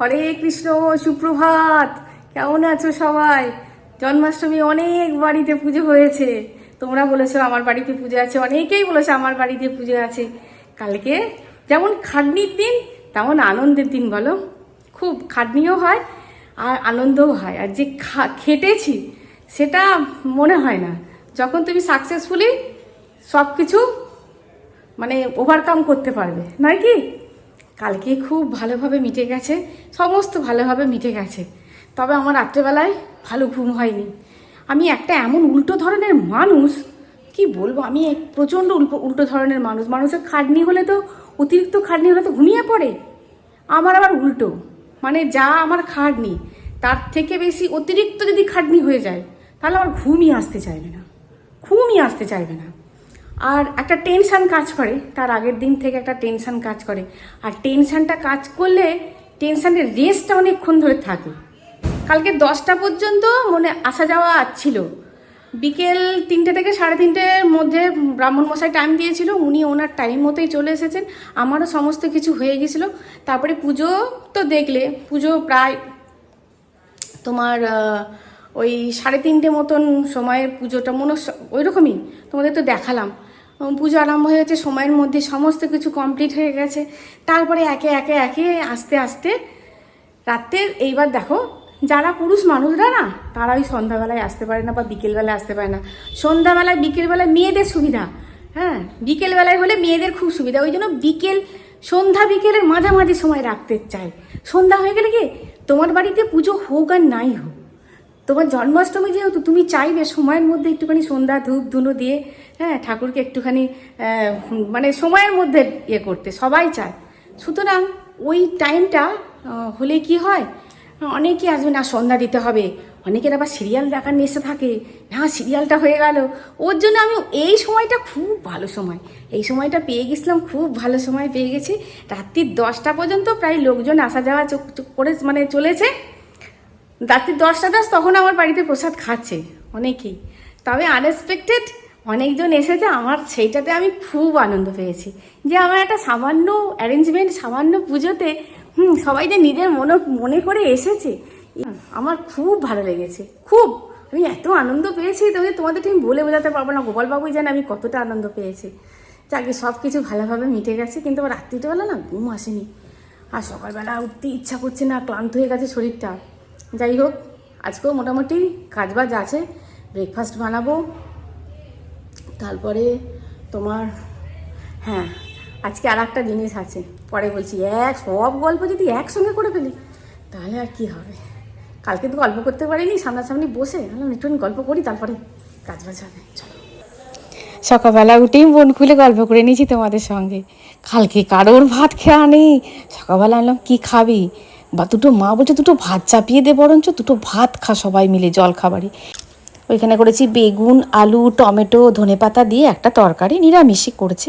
হরে কৃষ্ণ, সুপ্রভাত। কেমন আছো সবাই? জন্মাষ্টমী অনেক বাড়িতে পুজো হয়েছে। তোমরা বলেছ আমার বাড়িতে পুজো আছে, অনেকেই বলেছে আমার বাড়িতে পুজো আছে। কালকে যেমন খাটনির দিন, তেমন আনন্দের দিন বলো। খুব খাটনিও হয় আর আনন্দও হয়। আর যে খেটেছি, সেটা মনে হয় না। যখন তুমি সাকসেসফুলি সব কিছু মানে ওভারকাম করতে পারবে। নয় কি? কালকে খুব ভালোভাবে মিটে গেছে, সমস্ত ভালোভাবে মিটে গেছে। তবে আমার রাত্রেবেলায় ভালো ঘুম হয়নি। আমি একটা এমন উল্টো ধরনের মানুষ, কি বলব, আমি এক প্রচণ্ড উল্টো ধরনের মানুষ। মানুষের খাটনি হলে তো, অতিরিক্ত খাটনি হলে তো ঘুমিয়ে পড়ে। আমার আবার উল্টো মানে যা আমার খাটনি, তার থেকে বেশি অতিরিক্ত যদি খাটনি হয়ে যায়, তাহলে আমার ঘুমই আসতে চাইবে না। ঘুমই আসতে চাইবে না। আর একটা টেনশন কাজ করে, তার আগের দিন থেকে একটা টেনশান কাজ করে। আর টেনশানটা কাজ করলে টেনশানের রেসটা অনেকক্ষণ ধরে থাকে। কালকে দশটা পর্যন্ত মনে আসা যাওয়া ছিল। বিকেল তিনটে থেকে সাড়ে তিনটের মধ্যে ব্রাহ্মণ মশাই টাইম দিয়েছিল, উনি ওনার টাইম মতোই চলে এসেছেন। আমারও সমস্ত কিছু হয়ে গেছিল। তারপরে পুজো তো দেখলে, পুজো প্রায় তোমার ওই সাড়ে তিনটে মতন সময়ে পুজোটা মনে ওই রকমই তোমাদের তো দেখালাম। পুজো আরম্ভ হয়ে গেছে, সময়ের মধ্যে সমস্ত কিছু কমপ্লিট হয়ে গেছে। তারপরে একে একে একে আস্তে আস্তে রাত্রের এইবার দেখো, যারা পুরুষ মানুষরা না, তারা ওই সন্ধ্যাবেলায় আসতে পারে না বা বিকেলবেলায় আসতে পারে না। সন্ধ্যাবেলায়, বিকেলবেলায় মেয়েদের সুবিধা হ্যাঁ বিকেলবেলায় হলে মেয়েদের খুব সুবিধা। ওই জন্য বিকেল, সন্ধ্যা বিকেলের মাঝামাঝি সময় রাখতে চাই। সন্ধ্যা হয়ে গেলে কি, তোমার বাড়িতে পুজো হোক আর নাই হোক তোমার জন্মাষ্টমী যেহেতু, তুমি চাইবে সময়ের মধ্যে একটুখানি সন্ধ্যা ধূপ ধুনো দিয়ে হ্যাঁ ঠাকুরকে একটুখানি মানে সময়ের মধ্যে ইয়ে করতে, সবাই চায়। সুতরাং ওই টাইমটা হলে কি হয়? অনেকে আসবে, না, সন্ধ্যা দিতে হবে। অনেকের আবার সিরিয়াল দেখার নেশা থাকে, না, সিরিয়ালটা হয়ে গেল। ওর জন্য আমি এই সময়টা খুব ভালো সময়, এই সময়টা পেয়ে গেছিলাম, খুব ভালো সময় পেয়ে গেছি। রাত্রির দশটা পর্যন্ত প্রায় লোকজন আসা যাওয়া করে মানে চলেছে। রাত্রি দশটা দশ তখন আমার বাড়িতে প্রসাদ খাচ্ছে, অনেকেই। তবে আনএক্সপেক্টেড অনেকজন এসেছে, আমার সেইটাতে আমি খুব আনন্দ পেয়েছি। যে আমার একটা সামান্য অ্যারেঞ্জমেন্ট সামান্য পুজোতে, হুম, সবাই যে নিজের মনে মনে করে এসেছে আমার খুব ভালো লেগেছে, খুব। আমি এত আনন্দ পেয়েছি তবে তোমাদের ঠিক বলে বোঝাতে পারব না, গোপালবাবুই জানে আমি কতটা আনন্দ পেয়েছি। যাকে সব কিছু ভালোভাবে মিটে গেছে, কিন্তু আমার রাত্রিবেলা না ঘুম আসেনি। আর সকালবেলা উঠতে ইচ্ছা করছে না, ক্লান্ত হয়ে গেছে শরীরটা। যাই হোক আজকেও মোটামুটি কাজবাজ আছে ব্রেকফাস্ট বানাবো, তারপরে তোমার হ্যাঁ আজকে আর একটা জিনিস আছে, পরে বলছি এক, সব গল্প যদি একসঙ্গে করে ফেলি, তাহলে আর কি হবে? কালকে তো গল্প করতে পারিনি, সামনাসামনি বসে, আমি একটুখানি গল্প করি, তারপরে কাজবাজ হবে, চলো। সকালবেলা উঠেই মন খুলে গল্প করে নিয়েছি তোমাদের সঙ্গে। কালকে কারোর ভাত খেয়া নেই, সকালবেলা আনলাম, কী খাবি? বা দুটো মা বলছে দুটো ভাত চাপিয়ে দে বরঞ্চ, দুটো ভাত খা সবাই মিলে জল খাবারে ওইখানে করেছি বেগুন, আলু, টমেটো ধনে পাতা দিয়ে একটা তরকারি নিরামিষই করেছি।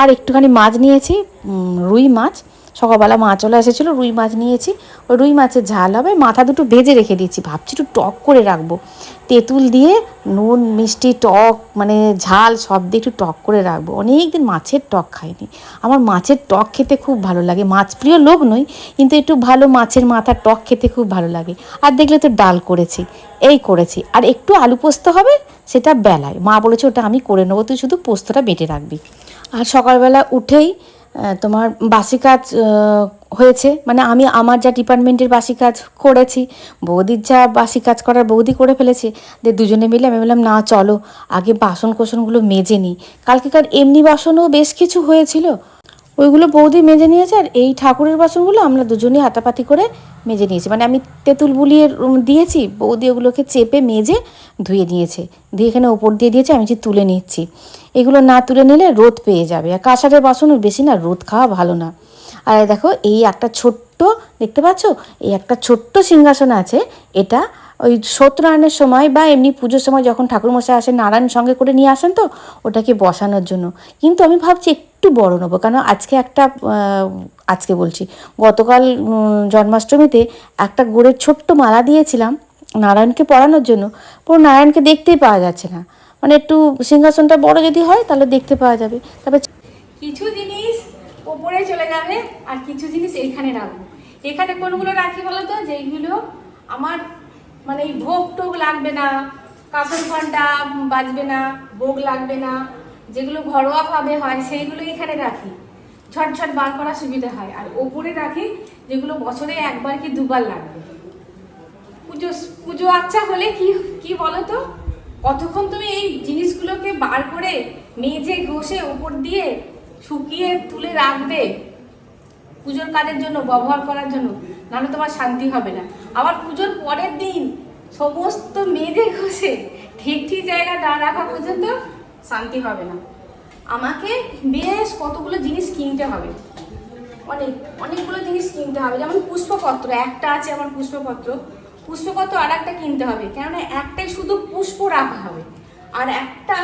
আর একটুখানি মাছ নিয়েছি রুই মাছ। সকালবেলা মা চলে এসেছিল, রুই মাছ নিয়েছি। ওই রুই মাছের ঝাল হবে, মাথা দুটো ভেজে রেখে দিয়েছি। ভাবছি একটু টক করে রাখব। তেঁতুল দিয়ে নুন, মিষ্টি, টক মানে ঝাল সব দিয়ে একটু টক করে রাখব। অনেক দিন মাছের টক খাইনি। আমার মাছের টক খেতে খুব ভালো লাগে। মাছ প্রিয় লোক নই, কিন্তু একটু ভালো মাছের মাথার টক খেতে খুব ভালো লাগে। আর দেখলে তো ডাল করেছি, এই করেছি। আর একটু আলু পোস্ত হবে, সেটা বেলায়। মা বলেছে ওটা আমি করে নেব, তুই শুধু পোস্তটা বেটে রাখবি। আর সকালবেলা উঠেই তোমার বাসি কাজ হয়েছে। মানে আমি আমার যা ডিপার্টমেন্টের বাসি কাজ করেছি, বৌদির যা বাসি কাজ করার বৌদি করে ফেলেছে, যে দুজনে মিলে আমি বললাম, না, চলো, আগে বাসন কোসনগুলো মেজে নিই। কালকেকার এমনি বাসনও বেশ কিছু হয়েছিল ওইগুলো বৌদি মেজে নিয়েছে আর এই ঠাকুরের বাসনগুলো আমরা দুজনেই হাতাপাতি করে মেজে নিয়েছি। মানে আমি তেঁতুল বুলিয়ে দিয়েছি, বৌদি ওগুলোকে চেপে মেজে ধুয়ে নিয়েছে দিয়ে এখানে ওপর দিয়ে দিয়েছে, আমি যে তুলে নিচ্ছি। এগুলো না তুলে নিলে রোদ পেয়ে যাবে। আর কাঁসারের বাসনও বেশি না, রোদ খাওয়া ভালো না। আর দেখো, এই একটা ছোট্ট, দেখতে পাচ্ছ? এই একটা ছোট্ট সিংহাসন আছে, এটা ওই সত্যনারায়ণের সময় বা এমনি পুজোর সময় যখন ঠাকুরমশাই আসেন, নারায়ণ সঙ্গে করে নিয়ে আসেন তো, ওটাকে বসানোর জন্য। কিন্তু আমি ভাবছি একটু বড় নেব, কারণ আজকে একটা আজকে বলছি, গতকাল জন্মাষ্টমীতে একটা গোড়ের ছোট্ট মালা দিয়েছিলাম নারায়ণকে পড়ানোর জন্য। পুরো নারায়ণকে দেখতেই পাওয়া যাচ্ছে না। মানে একটু সিংহাসনটা বড় যদি হয়, তাহলে দেখতে পাওয়া যাবে। তবে কিছু জিনিস ওপরে চলে যাবে, আর কিছু জিনিস এইখানে রাখব। এখানে কোনগুলো রাখি বলো তো যেইগুলো আমার মানে এই ভোগ টোগ লাগবে না, কাপড় ঘণ্টা বাজবে না, ভোগ লাগবে না, যেগুলো ঘরোয়া ভাবে হয় সেইগুলো এখানে রাখি। ঝটঝট বার করা সুবিধা হয়। আর ওপরে রাখি যেগুলো বছরে একবার কি দুবার লাগবে। পুজো পুজো আচ্ছা হলে কি কি বলো তো কতক্ষণ তুমি এই জিনিসগুলোকে বার করে মেজে, ঘষে, ওপর দিয়ে শুকিয়ে তুলে রাখবে। পুজোর কাজের জন্য, ব্যবহার করার জন্য। নাহলে তোমার শান্তি হবে না। আবার পুজোর পরের দিন সমস্ত মেজে ঘষে ঠিক ঠিক জায়গা না রাখা পর্যন্ত শান্তি হবে না। আমাকে বেশ কতগুলো জিনিস কিনতে হবে। অনেক, অনেকগুলো জিনিস কিনতে হবে। যেমন পুষ্পপত্র, একটা আছে আমার পুষ্পপত্র। পুষ্পপত্র আর একটা কিনতে হবে। কেননা একটাই শুধু পুষ্প রাখা হবে। আর একটা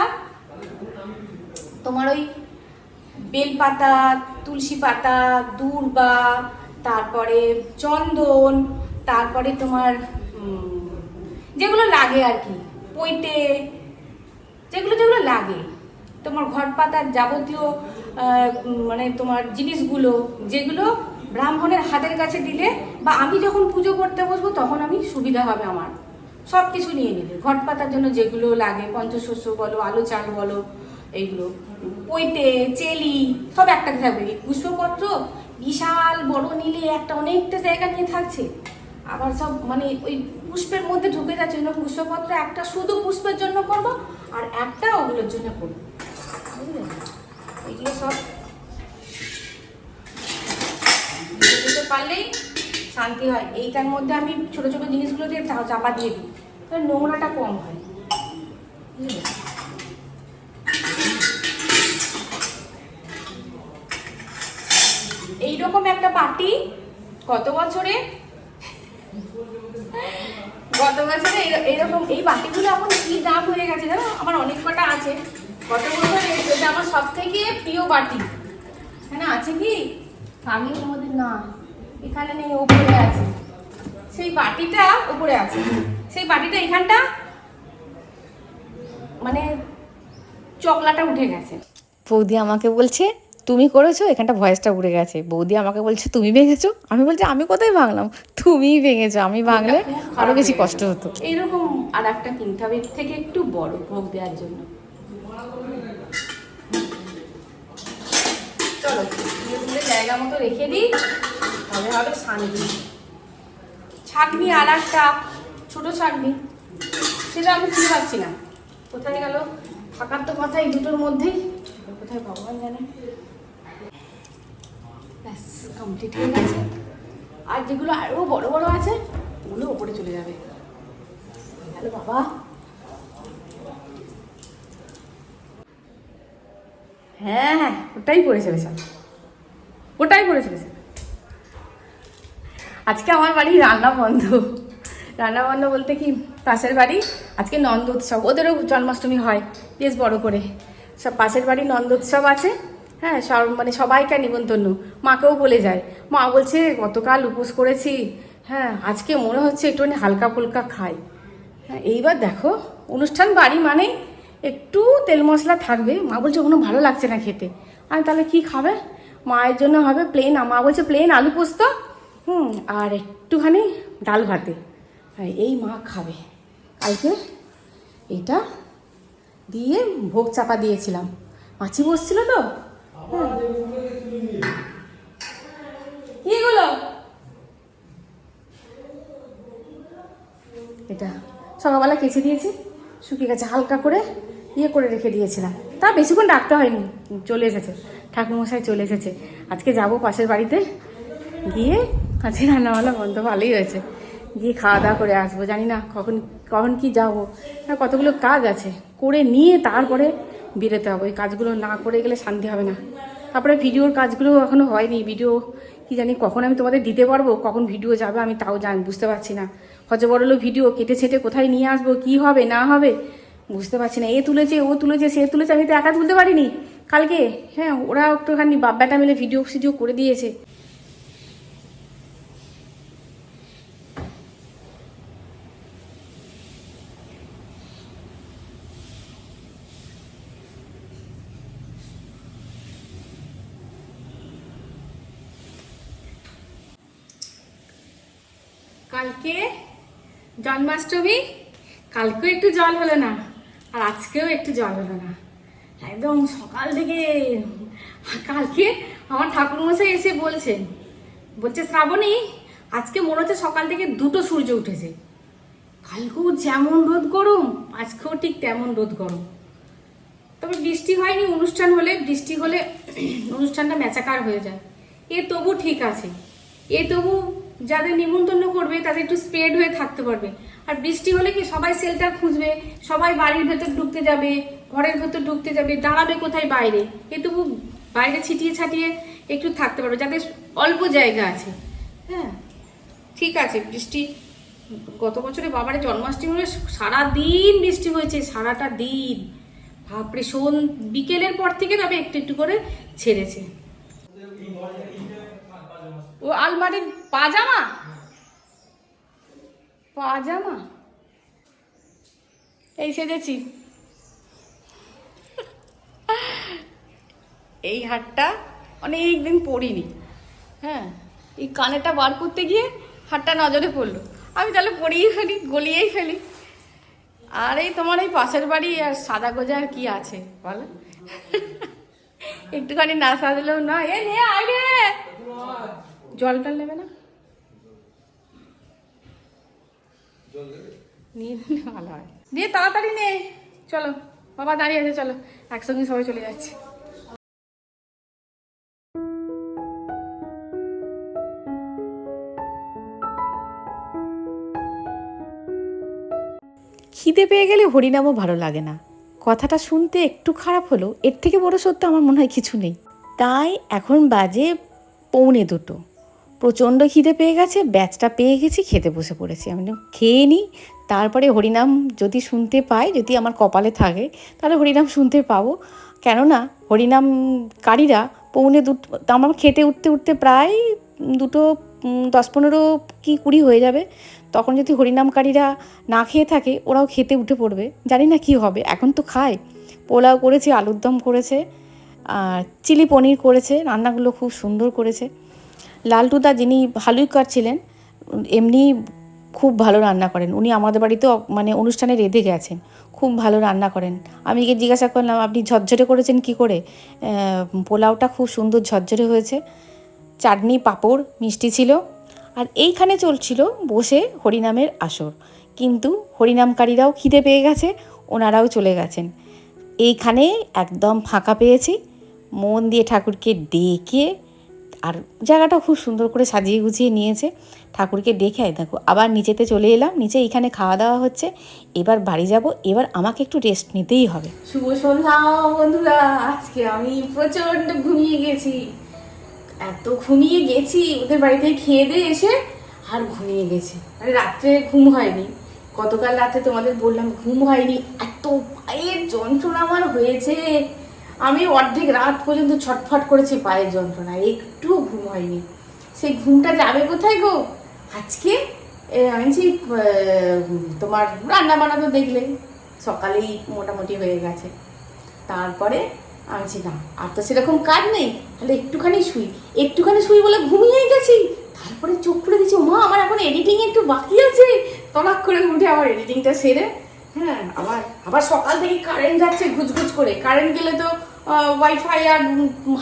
তোমার ওই বেলপাতা, তুলসী পাতা, দূর্বা তারপরে চন্দন, তারপরে তোমার যেগুলো লাগে আর কি পৈতে যেগুলো যেগুলো লাগে। তোমার ঘট পাতার যাবতীয় মানে তোমার জিনিসগুলো, যেগুলো ব্রাহ্মণের হাতের কাছে দিলে বা আমি যখন পুজো করতে বসবো তখন আমি সুবিধা হবে আমার। সব কিছু নিয়ে নিলে ঘট পাতার জন্য যেগুলো লাগে, পঞ্চশস্য বলো, আলু চাল বলো, এইগুলো। পৈতে চেলি, সব একটাতে থাকবে। পুষ্পপত্র বিশাল বড় নিলে একটা অনেকটা জায়গা নিয়ে থাকছে। আবার সব মানে ওই পুষ্পের মধ্যে ঢুকে যাচ্ছে জন্য পুষ্পপত্র। একটা শুধু পুষ্পের জন্য করব আর একটা ওগুলোর জন্য করব। বুঝলে? এগুলো সব দিতে পারলেই শান্তি হয়। এইটার মধ্যে আমি ছোট ছোট জিনিসগুলো দিয়ে চাপা দিয়ে দিই। তাহলে নোংরাটা কম হয়। বুঝলে? এইরকম একটা পার্টি? গত বছরে? গত বছরে এই- এইরকম এই বাটিগুলো এখন কি দাম হয়ে গেছে জানো? আমার অনেক কটা আছে। গত বছরে এটা আমার সব থেকে প্রিয় বাটি হ্যাঁ আছে কি? থামির মধ্যে না। এখানে নেই, ওপরে আছে। সেই বাটিটা ওপরে আছে। সেই বাটিটা এখানটা মানে চকলাটা উঠে গেছে। বৌদি আমাকে বলছে তুমি করেছ? এখানটা ভয়েসটা উড়ে গেছে। বৌদি আমাকে বলছে, তুমি ভেঙেছো? আমি বলছি, আমি কোথায় ভাঙলাম? তুমিই ভেঙেছো। আমি ভাঙলে আরও বেশি কষ্ট হতো। এইরকম আর একটা কিনতে হবে থেকে একটু বড় ভোগ দেওয়ার জন্য। চলো জায়গা মতো রেখে দিই। তবে হবে ছাকনি। আর একটা ছোট ছাকনি। সেটা আমি খুঁজে পাচ্ছি না। কোথায় গেল? থাকার তো কথা এই দুটোর মধ্যেই। কোথায় ভগবান জানে? ব্যাস কমপ্লিট হয়ে গেছে। আর যেগুলো আরও বড় বড় আছে, ওগুলো ওপরে চলে যাবে। হ্যালো বাবা। হ্যাঁ হ্যাঁ ওটাই পড়ে চলেছে। ওটাই পড়ে চলেছে। আজকে আমার বাড়ি রান্না বন্ধ। রান্না বন্ধ বলতে কি, পাশের বাড়ি আজকে নন্দ উৎসব। ওদেরও জন্মাষ্টমী হয়, বেশ বড় করে। সব পাশের বাড়ি নন্দ উৎসব আছে। হ্যাঁ সব মানে সবাইকে নিমন্ত্রণ। মাকেও বলে যায়। মা বলছে, গতকাল উপোস করেছি। হ্যাঁ আজকে মনে হচ্ছে একটুখানি হালকা ফুলকা খাই। হ্যাঁ এইবার দেখো, অনুষ্ঠান বাড়ি মানে একটু তেল মশলা থাকবে। মা বলছে, কোনো ভালো লাগছে না খেতে। আর তাহলে কি খাবে? মায়ের জন্য হবে প্লেন মা বলছে প্লেন আলু পোস্ত, হুম, আর একটুখানি ডাল ভাতে। হ্যাঁ এই মা খাবে। কালকে এটা দিয়ে ভোগ চাপা দিয়েছিলাম। মাছি বসছিল তো। কি এটা। সকালবেলা কেচে দিয়েছি, শুকিয়ে গেছে, হালকা করে ইয়ে করে রেখে দিয়েছিলাম। তা বেশিক্ষণ ডাকতে হয়নি, চলে এসেছে, ঠাকুরমশাই চলে এসেছে। আজকে যাব পাশের বাড়িতে, গিয়ে আজকে রান্নাবান্না বন্ধ, ভালোই হয়েছে। গিয়ে খাওয়া দাওয়া করে আসব, জানি না কখন কখন কি যাব। আর কতগুলো কাজ আছে, করে নিয়ে তারপরে বেরোতে হবে। ওই কাজগুলো না করে গেলে শান্তি হবে না। তারপরে ভিডিওর কাজগুলো এখনও হয়নি। ভিডিও কি জানি কখন আমি তোমাদের দিতে পারব, কখন ভিডিও যাবে আমি তাও জান, বুঝতে পারছি না। হজে বড়লো ভিডিও কেটে ছেটে কোথায় নিয়ে আসব, কি হবে, না হবে, বুঝতে পারছি না। এ তুলেছে, ও তুলেছে, সে তুলেছে, আমি তো একা তুলতে পারিনি। কালকে হ্যাঁ ওরা একটুখানি বাব্বাটা মিলে ভিডিও সিডিও করে দিয়েছে কালকে জন্মাষ্টমী? কালকেও একটু জল হলো না, আর আজকেও একটু জল হলো না। একদম সকাল থেকে কালকে আমার ঠাকুরমশাই এসে বলছেন, বলছে, শ্রাবণী, আজকে মনে হচ্ছে সকাল থেকে দুটো সূর্য উঠেছে। কালকেও যেমন রোদ গরম, আজকেও ঠিক তেমন রোদ গরম। তবে বৃষ্টি হয়নি, অনুষ্ঠান হলে, বৃষ্টি হলে অনুষ্ঠানটা ম্যাচাকার হয়ে যায়। এ তবু ঠিক আছে, এ তবু যাদের নিমন্ত্রণ করবে, তাদের একটু স্প্রেড হয়ে থাকতে পারবে। আর বৃষ্টি হলে কি সবাই শেল্টার খুঁজবে, সবাই বাড়ির ভেতর ঢুকতে যাবে, ঘরের ভেতর ঢুকতে যাবে, দাঁড়াবে কোথায় বাইরে? তবু বাইরে ছিটিয়ে ছাটিয়ে একটু থাকতে পারবে, যাদের অল্প জায়গা আছে। হ্যাঁ ঠিক আছে, বৃষ্টি, গত বছরে বাবারে জন্মাষ্টমী হলে সারাদিন বৃষ্টি হয়েছে, সারাটা দিন। বাপরে, শোন, বিকেলের পর থেকে তবে একটু একটু করে ছেড়েছে। ও আলমারির পাজামা? পাজামা? এই সেজেছি। এই হারটা অনেক দিন পরিনি। হ্যাঁ এই কানেরটা বার করতে গিয়ে হারটা নজরে পড়ল। আমি তাহলে পরিয়েই ফেলি, গলিয়েই ফেলি। আর এই তোমার এই পাশের বাড়ি আর সাদা গোজা আর কি আছে, বলো? একটুখানি না সাজলেও না এ রে! জল টল নেবে না? নিয়ে ভালো হয়। দিয়ে তাড়াতাড়ি নে চলো, বাবা দাঁড়িয়ে আছে, চলো। একসঙ্গে সবাই চলে যাচ্ছে। খিদে পেয়ে গেলে হরিনামও ভালো লাগে না। কথাটা শুনতে একটু খারাপ হলো, এর থেকে বড় সত্য আমার মনে হয় কিছু নেই। তাই এখন বাজে পৌনে দুটো। প্রচণ্ড খিদে পেয়ে গেছে, ব্যাচটা পেয়ে গেছি, খেতে বসে পড়েছি। আমি খেয়ে নিই তারপরে হরিনাম যদি শুনতে পাই যদি আমার কপালে থাকে, তাহলে হরিনাম শুনতে পাবো। কেননা হরিনামকারীরা পৌনে দুটো, আমার খেতে উঠতে উঠতে প্রায় দুটো দশ পনেরো কি কুড়ি হয়ে যাবে। তখন যদি হরিনামকারীরা না খেয়ে থাকে, ওরাও খেতে উঠে পড়বে। জানি না কি হবে, এখন তো খায়। পোলাও করেছে আলুর দম করেছে, আর চিলি পনির করেছে, রান্নাগুলো খুব সুন্দর করেছে। লালটুদা যিনি হালুইকার ছিলেন, এমনি খুব ভালো রান্না করেন। উনি আমাদের বাড়িতেও মানে অনুষ্ঠানে রেঁধে গেছেন। খুব ভালো রান্না করেন। আমি গিয়ে জিজ্ঞাসা করলাম, আপনি ঝরঝরে করেছেন কি করে? পোলাওটা খুব সুন্দর ঝরঝরে হয়েছে। চাটনি, পাঁপড়, মিষ্টি ছিল। আর এইখানে চলছিল বসে হরিনামের আসর। কিন্তু হরিনামকারীরাও খিদে পেয়ে গেছে, ওনারাও চলে গেছেন। এইখানে একদম ফাঁকা পেয়েছি। মন দিয়ে ঠাকুরকে ডেকে আর জায়গাটা খুব সুন্দর করে সাজিয়ে গুছিয়ে নিয়েছে। ঠাকুরকে আয়, দেখো, আবার নিচেতে চলে এলাম, নিচে এইখানে খাওয়া দাওয়া হচ্ছে, এবার বাড়ি যাব, এবার আমাকে একটু রেস্ট নিতেই হবে। শুভ সন্ধ্যা, বন্ধুরা, আজকে আমি প্রচণ্ড ঘুমিয়ে গেছি। এত ঘুমিয়ে গেছি, ওদের বাড়িতে খেয়ে দিয়ে এসে আর ঘুমিয়ে গেছি। মানে রাত্রে ঘুম হয়নি। গতকাল রাতে তোমাদের বললাম, ঘুম হয়নি, এত পায়ের যন্ত্রণা আমার হয়েছে। আমি অর্ধেক রাত পর্যন্ত ছটফট করেছি পায়ের যন্ত্রণা একটু ঘুম হয়নি। সেই ঘুমটা যাবে কোথায় গো? আজকে আমি তোমার রান্না বান্না তো দেখলে, সকালেই মোটামুটি হয়ে গেছে। তারপরে আমি না আর তো সেরকম কাজ নেই, তাহলে একটুখানি শুই। একটুখানি শুই বলে ঘুমিয়েই গেছি। তারপরে চোখ খুলে দিচ্ছি মা আমার এখন এডিটিং একটু বাকি আছে। তলাক করে উঠে আমার এডিটিংটা সেরে হ্যাঁ আবার আবার সকাল থেকে কারেন্ট যাচ্ছে ঘুচঘুচ করে। কারেন্ট গেলে তো ওয়াইফাই আর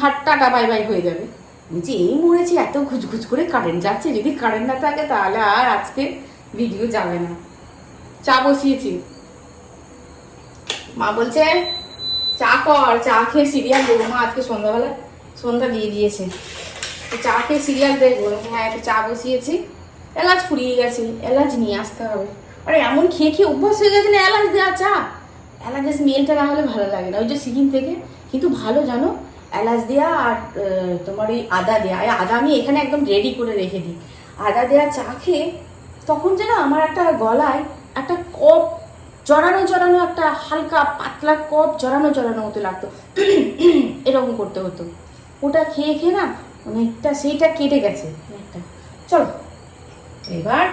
হাত টাটা বাই বাই হয়ে যাবে। বলছি এই মরেছি, এত ঘুচঘুচ করে কারেন্ট যাচ্ছে, যদি কারেন্ট না থাকে তাহলে আর আজকে ভিডিও যাবে না। চা বসিয়েছি। মা বলছে, চা কর, চা খেয়ে সিরিয়াল দেবো মা আজকে সন্ধ্যাবেলা সন্ধ্যা দিয়ে দিয়েছে। চা খেয়ে সিরিয়াল দেখব। হ্যাঁ একটু চা বসিয়েছি। এলাচ ফুরিয়ে গেছে, এলাচ নিয়ে আসতে হবে। আরে, এমন খেয়ে খেয়ে অভ্যাস হয়ে গেছে না, এলাচ দেওয়া চা? এলাচের স্মেলটা না হলে ভালো লাগে না। ওই যে সিকিম থেকে কিন্তু ভালো জানো, এলাচ দেওয়া আর তোমার ওই আদা দেওয়া এই আদা আমি এখানে একদম রেডি করে রেখে দিই। আদা দেওয়া চা খেয়ে তখন যেন আমার একটা গলায় একটা কপ, জড়ানো জড়ানো একটা হালকা পাতলা কপ জড়ানো জড়ানো মতো লাগতো। এরকম করতে হতো। ওটা খেয়ে খেয়ে না অনেকটা সেইটা কেটে গেছে। অনেকটা। চলো, এবার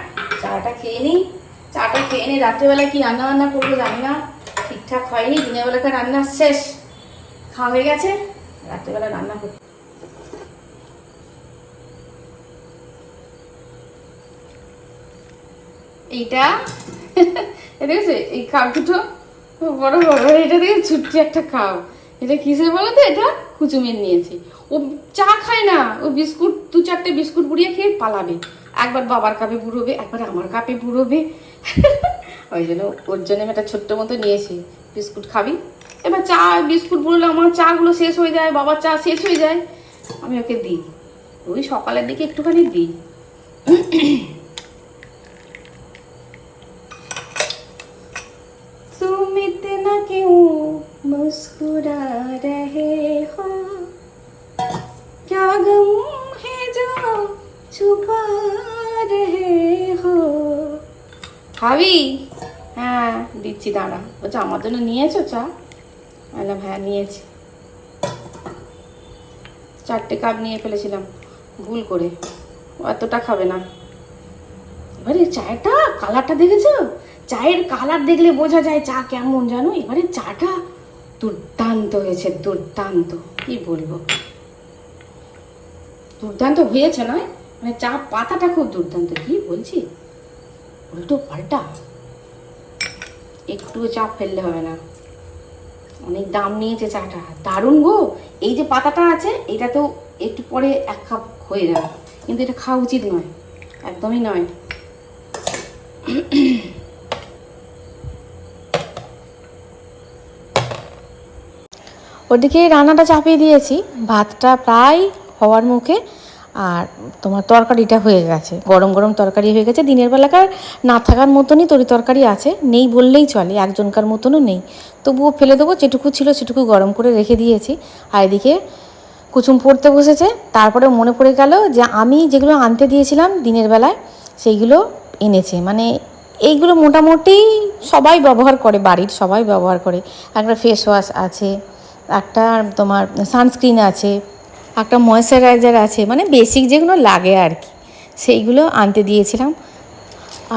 চাটা খেয়ে নিই। চাটা খেয়ে নিই রাত্রেবেলা কি রান্না বান্না করব জানি না। ঠিকঠাক হয়নি দিনের বেলাকার রান্না শেষ। খাওয়া হয়ে গেছে। রাত্রেবেলা রান্না করতে এইটা? দেখেছ? এই কাপ দুটো? বড় বড়। এটা দেখে ছুট্টি একটা কাপ। এটা কিসের বলো তো এটা? কুচুমের নিয়েছি। ও চা খায় না। ও বিস্কুট, দু চারটে বিস্কুট বুড়িয়ে খেয়ে পালাবে। একবার বাবার কাপে বুড়োবে একবার আমার কাপে বুড়োবে ওই জন্য ওর জন্য আমি একটা ছোট্ট মতো নিয়েছি। বিস্কুট খাবি? এবার চা বিস্কুট বুড়োলে আমার চাগুলো শেষ হয়ে যায় বাবার চা শেষ হয়ে যায় আমি ওকে দিই ওই সকালের দিকে একটুখানি দিই तुम इतना क्यों मुस्कुरा रहे हो क्या गम है जो छुपा रहे हो খাবি হ্যাঁ দিচ্ছি দাঁড়া বলছে আমার জন্য নিয়েছো চা বললাম হ্যাঁ নিয়েছি। চারটে কাপ নিয়ে ফেলেছিলাম, ভুল করে। ও এতটা খাবে না। এবারে চায়টা কালারটা দেখেছ? চায়ের কালার দেখলে বোঝা যায় চা কেমন জানো? এবারে চাটা দুর্দান্ত হয়েছে, দুর্দান্ত। কি বলব? দুর্দান্ত হয়েছে নয় মানে চা পাতাটা খুব দুর্দান্ত। কি বলছি? উল্টো পাল্টা। একটুও চাপ ফেললে হবে না। অনেক দাম নিয়েছে চাটা। দারুণ গো! এই যে পাতাটা আছে এটা তো একটু পরে এক কাপ হয়ে যাবে। কিন্তু এটা খাওয়া উচিত নয়, একদমই নয়। ওদিকে রান্নাটা চাপিয়ে দিয়েছি। ভাতটা প্রায় হওয়ার মুখে আর তোমার তরকারিটা হয়ে গেছে। গরম গরম তরকারি হয়ে গেছে। দিনের বেলাকার না থাকার মতনই তরি তরকারি আছে। নেই বললেই চলে, একজনকার মতনও নেই। তবুও ফেলে দেবো, যেটুকু ছিল সেটুকু গরম করে রেখে দিয়েছি। আর এদিকে কুচুম পড়তে বসেছে। তারপরে মনে পড়ে গেল যে আমি যেগুলো আনতে দিয়েছিলাম দিনের বেলায়, সেইগুলো এনেছে। মানে এইগুলো মোটামুটি সবাই ব্যবহার করে, বাড়ির সবাই ব্যবহার করে। একটা ফেস ওয়াশ আছে, একটা তোমার সানস্ক্রিন আছে একটা ময়েশ্চারাইজার আছে মানে বেসিক যেগুলো লাগে আর কি সেইগুলো আনতে দিয়েছিলাম।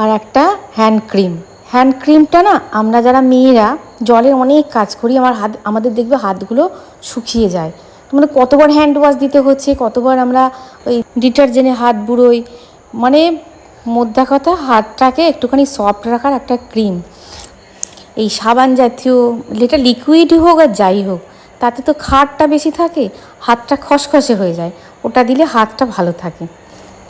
আর একটা হ্যান্ড ক্রিম হ্যান্ড ক্রিমটা না, আমরা যারা মেয়েরা, জলে অনেক কাজ করি, আমার হাত, আমাদের দেখবে হাতগুলো শুকিয়ে যায়। মানে কতবার হ্যান্ড ওয়াশ দিতে হচ্ছে, কতবার আমরা ওই ডিটারজেন্টে হাত বুড়োই মানে মোদ্দা কথা, হাতটাকে একটুখানি সফট রাখার একটা ক্রিম এই সাবান জাতীয় এটা লিকুইড হোক আর যাই হোক, তাতে তো খাটটা বেশি থাকে হাতটা খসখসে হয়ে যায়। ওটা দিলে হাতটা ভালো থাকে।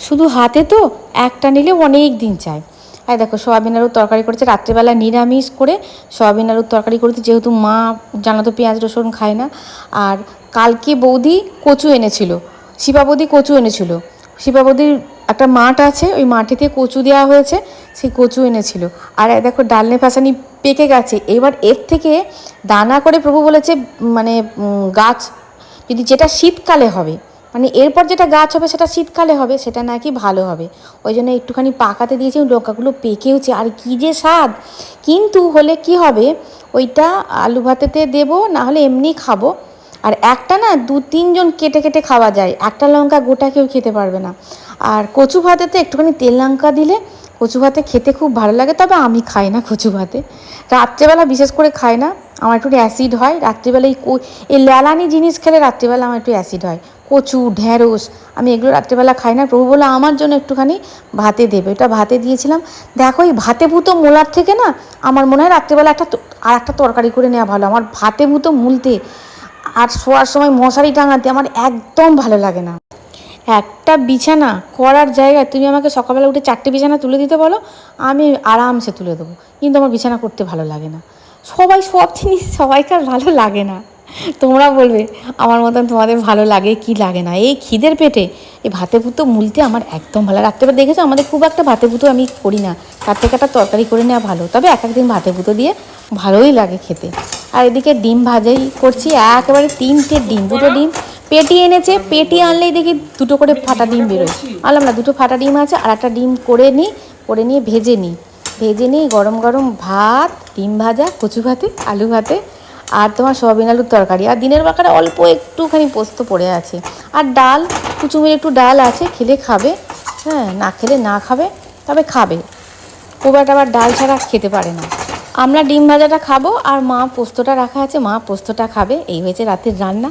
শুধু হাতে তো একটা নিলে অনেক দিন চায়। আর দেখো, সয়াবিন আলুর তরকারি করেছে। রাত্রেবেলা নিরামিষ করে সয়াবিন আলুর তরকারি করেছে। যেহেতু মা জানো তো পেঁয়াজ, রসুন খায় না। আর কালকে বৌদি কচু এনেছিল। শিবা বৌদি কচু এনেছিল। শিবা বৌদির একটা মাঠ আছে, ওই মাটিতে কচু দেওয়া হয়েছে। সেই কচু এনেছিল। আর দেখো, ডালনে ফাঁসানি পেকে গেছে। এবার এর থেকে দানা করে প্রভু বলেছে মানে গাছ যদি যেটা শীতকালে হবে মানে এরপর যেটা গাছ হবে সেটা শীতকালে হবে, সেটা নাকি ভালো হবে। ওই জন্য একটুখানি পাকাতে দিয়েছি লঙ্কাগুলো পেকেওছে। আর কি যে স্বাদ! কিন্তু হলে কি হবে, ওইটা আলু ভাতেতে দেবো, না হলে এমনি খাব। আর একটা না দু তিনজন কেটে কেটে খাওয়া যায়। একটা লঙ্কা গোটা কেউ খেতে পারবে না। আর কচু ভাতেতে একটুখানি তেল লঙ্কা দিলে কচু ভাতে খেতে খুব ভালো লাগে, তবে আমি খাই না কচু ভাতে। রাত্রেবেলা বিশেষ করে খাই না। আমার একটু অ্যাসিড হয়, রাত্রিবেলা এই এই ল্যালানি জিনিস খেলে রাত্রিবেলা আমার একটু অ্যাসিড হয়। কচু ঢ্যাঁড়স আমি এগুলো রাত্রিবেলা খাই না। প্রভু বলে আমার জন্য একটুখানি ভাতে দেবে। ওটা ভাতে দিয়েছিলাম। দেখো, এই ভাতে ভূতো মোলার থেকে না আমার মনে হয় রাত্রিবেলা একটা আর একটা তরকারি করে নেওয়া ভালো। আমার ভাতে ভূতো মুলতে আর শোয়ার সময় মশারি টাঙাতে আমার একদম ভালো লাগে না। একটা বিছানা করার জায়গায় তুমি আমাকে সকালবেলা উঠে চারটে বিছানা তুলে দিতে বলো, আমি আরামসে তুলে দেবো। কিন্তু আমার বিছানা করতে ভালো লাগে না। সবাই সব জিনিস সবাইকার ভালো লাগে না। তোমরা বলবে, আমার মতন তোমাদের ভালো লাগে, কি লাগে না? এই খিদের পেটে এই ভাতে ভুতো মুলতে আমার একদম ভালো রাত্রেবেলা দেখেছ, আমাদের খুব একটা ভাতে ভুতো আমি করি না। তার থেকে একটা তরকারি করে নেওয়া ভালো। তবে এক একদিন ভাতে ভুতো দিয়ে ভালোই লাগে খেতে। আর এদিকে ডিম ভাজাই করছি, একেবারে তিনটে ডিম, দুটো ডিম। পেটি এনেছে, পেটি আনলেই দেখি দুটো করে ফাটা ডিম বেরোয়। আনলাম না, দুটো ফাটা ডিম আছে আর একটা ডিম করে নিই, করে নিয়ে ভেজে নিই। ভেজে নিই গরম গরম ভাত, ডিম ভাজা, কচু ভাতে, আলু ভাতে আর তোমার সয়াবিন আলুর তরকারি। আর দিনের বাকারে অল্প একটুখানি পোস্ত পড়ে আছে। আর ডাল, কুচুমের একটু ডাল আছে, খেলে খাবে। হ্যাঁ না খেলে না খাবে, তবে খাবে একটা আবার ডাল ছাড়া খেতে পারে না। আমরা ডিম ভাজাটা খাব আর মা পোস্তটা রাখা আছে, মা পোস্তটা খাবে। এই হয়েছে রাতের রান্না।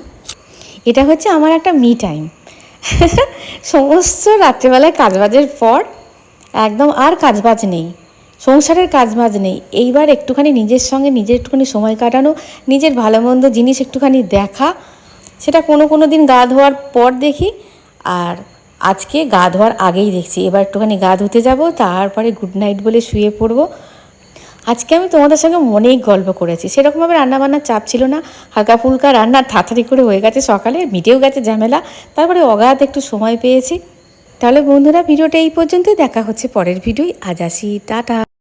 এটা হচ্ছে আমার একটা মি টাইম। সমস্ত রাত্রেবেলায় কাজবাজের পর একদম আর কাজবাজ নেই। সংসারের কাজ বাজ নেই। এইবার একটুখানি নিজের সঙ্গে নিজের একটুখানি সময় কাটানো, নিজের ভালো মন্দ জিনিস একটুখানি দেখা, সেটা কোনো কোনো দিন গা ধোয়ার পর দেখি, আর আজকে গা ধোয়ার আগেই দেখছি। এবার একটুখানি গা ধুতে যাব, তারপরে গুড নাইট বলে শুয়ে পড়ব। আজকে আমি তোমাদের সঙ্গে অনেক গল্প করেছি। সেরকমভাবে রান্নাবান্নার চাপ ছিল না। হালকা ফুলকা রান্না তাড়াতাড়ি করে হয়ে গেছে সকালে, মিটেও গেছে ঝামেলা। তারপরে অগাধ একটু সময় পেয়েছি। তাহলে বন্ধুরা ভিডিওটা এই পর্যন্তই। দেখা হচ্ছে পরের ভিডিওই আজ আসি। টাটা।